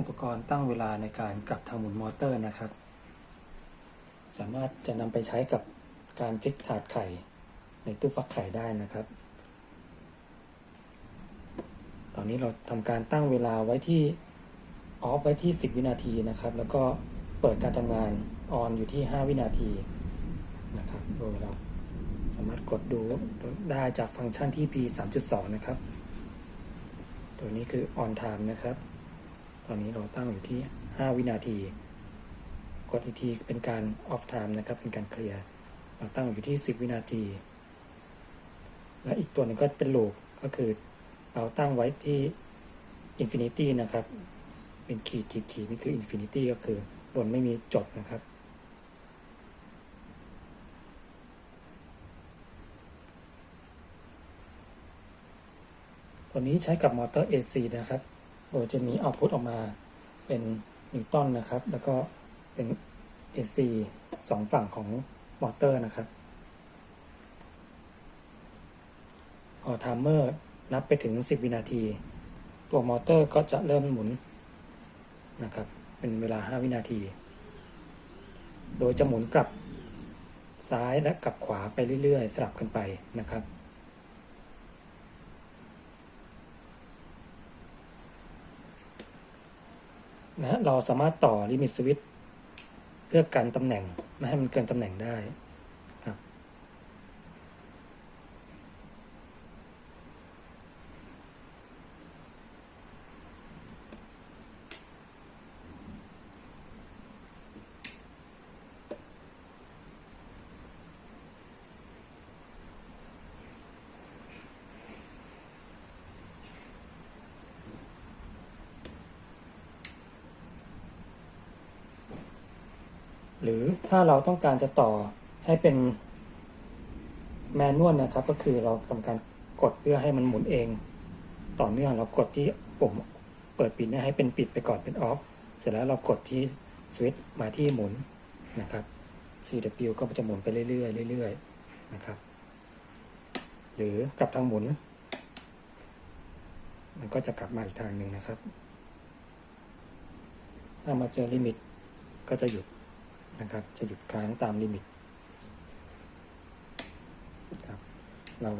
อุปกรณ์ตั้งเวลาในการกลับทางหมุนมอเตอร์นะครับ สามารถจะนำไปใช้กับการพลิกถาดไข่ในตู้ฟักไข่ได้นะครับ ตอนนี้เราทำการตั้งเวลาไว้ที่ออฟไว้ที่ 10 วินาทีนะครับ แล้วก็เปิดการทำงานออนอยู่ที่ 5 วินาทีนะครับโดยเราสามารถกดดูได้จากฟังก์ชันที่ P 3.2 นะครับ ตัวนี้คือ on time นะครับ อนนี้เราตั้งอยู่ที่ 5 วินาที กดอีกทีเป็นการ off time นะครับ เป็นการเคลียร์เราตั้งอยู่ที่ 10 วินาที และอีกตัวหนึ่งก็เป็น loop ก็คือเราตั้งไว้ที่ infinity นะครับ เป็นขีดขีดขีดนี่คือ infinity ก็คือบนไม่มีจบนะครับตัวนี้ใช้กับมอเตอร์ AC นะครับ โดยจะมีเอาพุตออกมาเป็นนิวตันนะครับ แล้วก็เป็น AC สองฝั่งของมอเตอร์นะครับ พอไทม์เมอร์นับไปถึง 10 วินาที ตัวมอเตอร์ก็จะเริ่มหมุนนะครับ เป็นเวลา 5 วินาที โดยจะหมุนกลับซ้ายและกลับขวาไปเรื่อยๆ สลับกันไปนะครับ นะฮะเราสามารถต่อลิมิตสวิตเพื่อกันตำแหน่ง ไม่ให้มันเกินตำแหน่งได้ หรือถ้าเราต้องการจะต่อให้เป็นแมนนวลนะครับ ก็คือเราทำการกดเพื่อให้มันหมุนเอง ต่อเนื่องเรากดที่ปุ่มเปิดปิดเนี่ยให้เป็นปิดไปก่อนเป็นออฟเสร็จแล้วเรากดที่สวิตช์มาที่หมุนนะครับ CW ก็จะหมุนไปเรื่อยๆเรื่อยๆนะครับ หรือกลับทางหมุน มันก็จะกลับมาอีกทางหนึ่งนะครับ ถ้ามาเจอลิมิตก็จะหยุด นะครับ จะหยุดค้างตามลิมิตครับเรา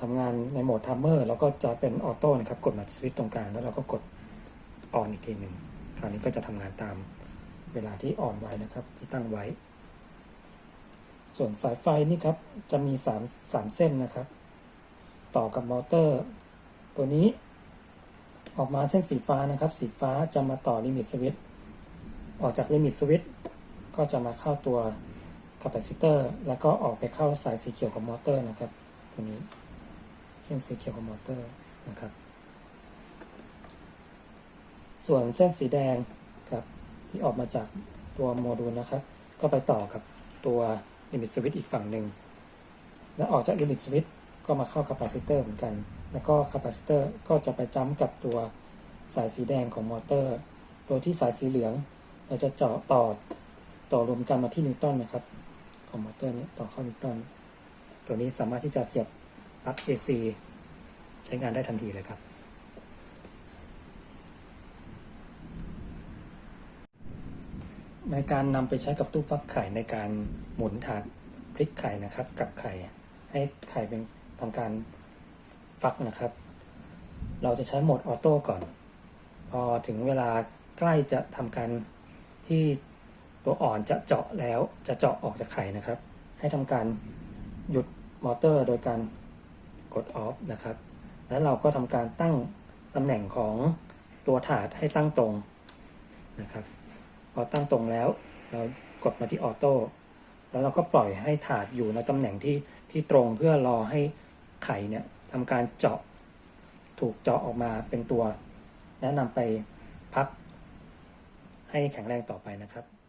ทำงานในโหมดทัมเมอร์แล้วก็จะเป็นออโต้นะครับ กดมาสวิตช์ตรงกลางแล้วเราก็กดออนอีกทีหนึ่งคราวนี้ก็จะทำงานตามเวลาที่ออนไว้นะครับ ที่ตั้งไว้ ส่วนสายไฟนี่ครับ จะมีสามสาเส้นนะครับ ต่อกับมอเตอร์ ตัวนี้ออกมาเส้นสีฟ้านะครับ สีฟ้าจะมาต่อลิมิตสวิตช์ ออกจากลิมิตสวิตช์ก็จะมาเข้าตัวคาปาซิเตอร์แล้วก็ออกไปเข้าสายสีเขียวของมอเตอร์นะครับตัวนี้เส้นสีเขียวของมอเตอร์นะครับ ส่วนเส้นสีแดงครับที่ออกมาจากตัวโมดูลนะครับ ก็ไปต่อกับตัวลิมิตสวิตช์อีกฝั่งหนึ่งและออกจากลิมิตสวิตช์ก็มาเข้าคาปาซิเตอร์เหมือนกัน แล้วก็คาปาซิเตอร์ก็จะไปจ้ำกับตัวสายสีแดงของมอเตอร์ ตัวที่สายสีเหลือง เราจะเจาะต่อต่อรวมกันมาที่นิวตันนะครับ ของมอเตอร์นี้ต่อเข้านิวตันตัวนี้สามารถที่จะเสียบปลั๊ก AC ใช้งานได้ทันทีเลยครับ ในการนำไปใช้กับตู้ฟักไข่ในการหมุนถาดพลิกไข่นะครับกลับไข่ให้ไข่เป็นทำการฟักนะครับ เราจะใช้โหมดออโต้ก่อน พอถึงเวลาใกล้จะทำการ ที่ตัวอ่อนจะเจาะแล้วจะเจาะออกจากไข่นะครับ ให้ทำการหยุดมอเตอร์โดยการกดออฟนะครับ แล้วเราก็ทำการตั้งตำแหน่งของตัวถาดให้ตั้งตรงนะครับ พอตั้งตรงแล้ว เรากดมาที่ออโต้แล้วเราก็ปล่อยให้ถาดอยู่ในตำแหน่งที่ที่ตรงเพื่อรอให้ไข่เนี่ยทำการเจาะถูกเจาะออกมาเป็นตัว และนำไปพัก ให้แข็งแรงต่อไปนะครับ